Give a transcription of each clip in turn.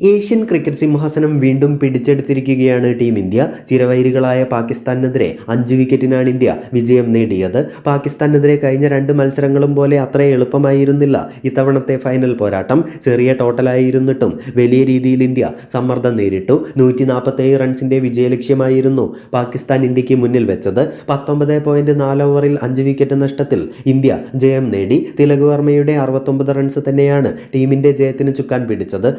Asian cricket സിംഹാസനം വീണ്ടും പിടിച്ചെടുത്തിരിക്കുകയാണ് team India. ചിരവൈരികളായ പാകിസ്ഥാനെതിരെ അഞ്ച് വിക്കറ്റിനാണ് ഇന്ത്യ വിജയം നേടിയത്. പാകിസ്ഥാനെതിരെ കഴിഞ്ഞ രണ്ട് മത്സരങ്ങളും പോലെ അത്ര എളുപ്പമായിരുന്നില്ല ഇത്തവണത്തെ ഫൈനൽ പോരാട്ടം. ചെറിയ ടോട്ടലായിരുന്നിട്ടും വലിയ രീതിയിൽ ഇന്ത്യ സമ്മർദ്ദം നേരിട്ടു. നൂറ്റി നാൽപ്പത്തേഴ് വിജയലക്ഷ്യമായിരുന്നു പാകിസ്ഥാൻ ഇന്ത്യയ്ക്ക് മുന്നിൽ വെച്ചത്. പത്തൊമ്പത് പോയിന്റ് നാല് ഓവറിൽ അഞ്ച് വിക്കറ്റ് നഷ്ടത്തിൽ ഇന്ത്യ ജയം നേടി. തിലക് വർമ്മയുടെ അറുപത്തൊമ്പത് റൺസ് തന്നെയാണ് ടീമിന്റെ ജയത്തിന് ചുക്കാൻ പിടിച്ചത്.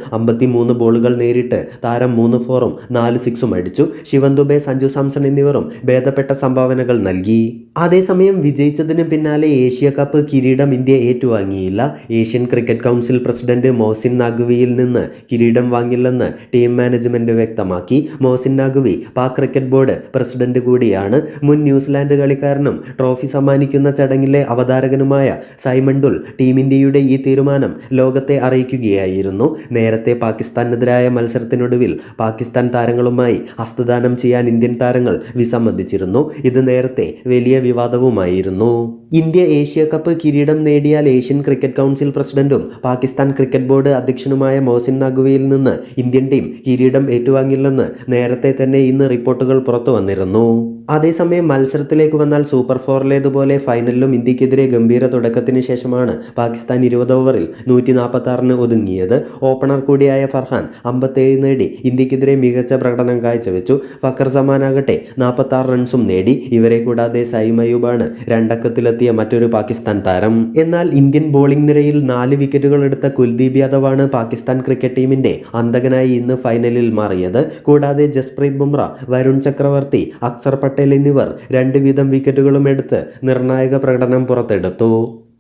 അമ്പത്തിമൂന്ന് ബോളുകൾ നേരിട്ട് താരം മൂന്ന് ഫോറും നാല് സിക്സും അടിച്ചു. ശിവൻ ദുബെ സഞ്ജു സാംസൺ എന്നിവരും ഭേദപ്പെട്ട സംഭാവനകൾ നൽകി. അതേസമയം വിജയിച്ചതിന് പിന്നാലെ ഏഷ്യ കപ്പ് കിരീടം India ഏറ്റുവാങ്ങിയില്ല. Asian cricket council president Mohsin നാഗുവിയിൽ നിന്ന് കിരീടം വാങ്ങില്ലെന്ന് ടീം മാനേജ്മെന്റ് വ്യക്തമാക്കി. Mohsin Naqvi Pak cricket board president കൂടിയാണ്. മുൻ ന്യൂസിലാൻഡ് കളിക്കാരനും ട്രോഫി സമ്മാനിക്കുന്ന ചടങ്ങിലെ അവതാരകനുമായ സൈമൺ ഡുൽ ടീം ഇന്ത്യയുടെ ഈ തീരുമാനം ലോകത്തെ അറിയിക്കുകയായിരുന്നു. നേരത്തെ പാകിസ്ഥാനെതിരായ മത്സരത്തിനൊടുവിൽ പാകിസ്ഥാൻ താരങ്ങളുമായി ഹസ്തദാനം ചെയ്യാൻ ഇന്ത്യൻ താരങ്ങൾ വിസമ്മതിച്ചിരുന്നു. ഇത് നേരത്തെ വലിയ വിവാദവുമായിരുന്നു. ഇന്ത്യ ഏഷ്യ കപ്പ് കിരീടം നേടിയാൽ ഏഷ്യൻ ക്രിക്കറ്റ് കൗൺസിൽ പ്രസിഡന്റും പാകിസ്ഥാൻ ക്രിക്കറ്റ് ബോർഡ് അധ്യക്ഷനുമായ മോസിൻ നഖുവയിൽ നിന്ന് ഇന്ത്യൻ ടീം കിരീടം ഏറ്റുവാങ്ങില്ലെന്ന് നേരത്തെ തന്നെ ഇന്ന് റിപ്പോർട്ടുകൾ പുറത്തു വന്നിരുന്നു അതേസമയം മത്സരത്തിലേക്ക് വന്നാൽ സൂപ്പർ ഫോറിലേതുപോലെ ഫൈനലിലും ഇന്ത്യക്കെതിരെ ഗംഭീര തുടക്കത്തിന് ശേഷമാണ് പാകിസ്ഥാൻ ഇരുപത് ഓവറിൽ നൂറ്റി നാൽപ്പത്തി ഒതുങ്ങിയത്. ഓപ്പണർ കൂടിയായ ഫർഹാൻ അമ്പത്തേഴ് നേടി ഇന്ത്യക്കെതിരെ മികച്ച പ്രകടനം കാഴ്ചവെച്ചു. ഫക്കർ സമാനാകട്ടെ നാൽപ്പത്തി ആറ് റൺസും നേടി. ഇവരെ കൂടാതെ സൈം അയൂബാണ് രണ്ടക്കത്തിലെത്തിയ മറ്റൊരു പാകിസ്ഥാൻ താരം. എന്നാൽ ഇന്ത്യൻ ബോളിംഗ് നിരയിൽ നാല് വിക്കറ്റുകൾ എടുത്ത കുൽദീപ് യാദവാണ് പാകിസ്ഥാൻ ക്രിക്കറ്റ് ടീമിന്റെ അന്തകനായി ഇന്ന് ഫൈനലിൽ മാറിയത്. കൂടാതെ ജസ്പ്രീത് ബുംറ വരുൺ ചക്രവർത്തി അക്സർ പട്ടേൽ എന്നിവർ രണ്ട് വീതം വിക്കറ്റുകളും എടുത്ത് നിർണായക പ്രകടനം പുറത്തെടുത്തു.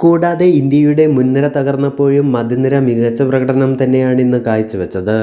കൂടാതെ ഇന്ത്യയുടെ മുൻനിര തകർന്നപ്പോഴും മധ്യനിര മികച്ച പ്രകടനം തന്നെയാണ് ഇന്ന് കാഴ്ചവെച്ചത്.